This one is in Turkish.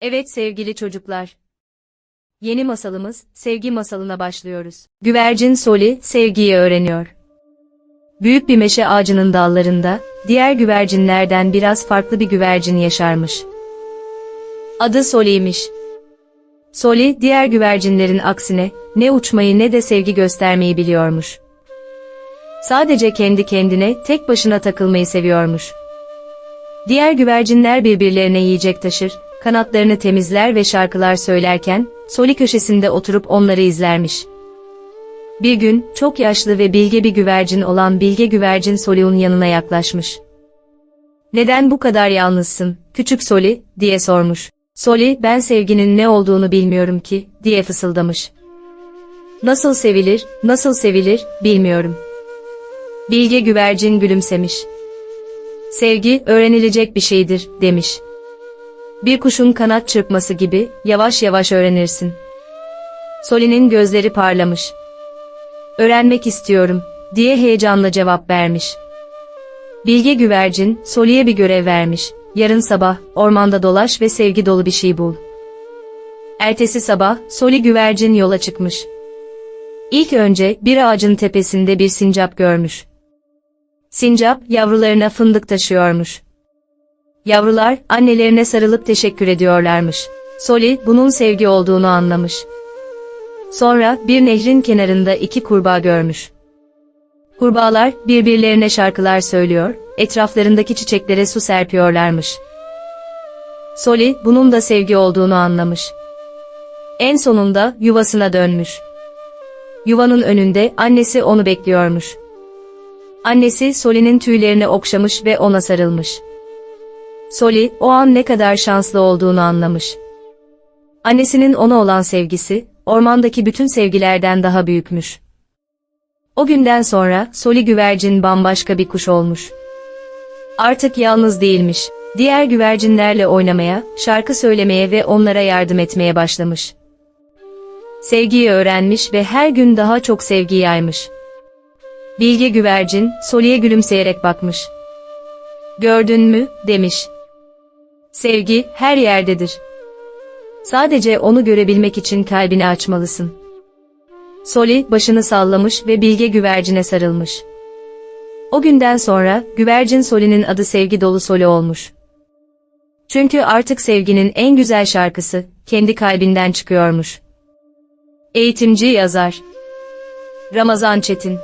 Evet sevgili çocuklar. Yeni masalımız, sevgi masalına başlıyoruz. Güvercin Soli, sevgiyi öğreniyor. Büyük bir meşe ağacının dallarında, diğer güvercinlerden biraz farklı bir güvercin yaşarmış. Adı Soli'ymiş. Soli, diğer güvercinlerin aksine, ne uçmayı ne de sevgi göstermeyi biliyormuş. Sadece kendi kendine, tek başına takılmayı seviyormuş. Diğer güvercinler birbirlerine yiyecek taşır, kanatlarını temizler ve şarkılar söylerken, Soli köşesinde oturup onları izlermiş. Bir gün, çok yaşlı ve bilge bir güvercin olan bilge güvercin Soli'un yanına yaklaşmış. Neden bu kadar yalnızsın, küçük Soli, diye sormuş. Soli, ben sevginin ne olduğunu bilmiyorum ki, diye fısıldamış. Nasıl sevilir, nasıl sevilir, bilmiyorum. Bilge güvercin gülümsemiş. Sevgi, öğrenilecek bir şeydir, demiş. Bir kuşun kanat çırpması gibi, yavaş yavaş öğrenirsin. Soli'nin gözleri parlamış. Öğrenmek istiyorum, diye heyecanla cevap vermiş. Bilge güvercin, Soli'ye bir görev vermiş. Yarın sabah, ormanda dolaş ve sevgi dolu bir şey bul. Ertesi sabah, Soli güvercin yola çıkmış. İlk önce, bir ağacın tepesinde bir sincap görmüş. Sincap, yavrularına fındık taşıyormuş. Yavrular, annelerine sarılıp teşekkür ediyorlarmış. Soli, bunun sevgi olduğunu anlamış. Sonra, bir nehrin kenarında iki kurbağa görmüş. Kurbağalar, birbirlerine şarkılar söylüyor, etraflarındaki çiçeklere su serpiyorlarmış. Soli, bunun da sevgi olduğunu anlamış. En sonunda, yuvasına dönmüş. Yuvanın önünde, annesi onu bekliyormuş. Annesi, Soli'nin tüylerini okşamış ve ona sarılmış. Soli, o an ne kadar şanslı olduğunu anlamış. Annesinin ona olan sevgisi, ormandaki bütün sevgilerden daha büyükmüş. O günden sonra, Soli güvercin bambaşka bir kuş olmuş. Artık yalnız değilmiş, diğer güvercinlerle oynamaya, şarkı söylemeye ve onlara yardım etmeye başlamış. Sevgiyi öğrenmiş ve her gün daha çok sevgi yaymış. Bilge güvercin, Soli'ye gülümseyerek bakmış. Gördün mü, demiş. Sevgi, her yerdedir. Sadece onu görebilmek için kalbini açmalısın. Soli, başını sallamış ve bilge güvercine sarılmış. O günden sonra, güvercin Soli'nin adı sevgi dolu Soli olmuş. Çünkü artık sevginin en güzel şarkısı, kendi kalbinden çıkıyormuş. Eğitimci yazar Ramazan Çetin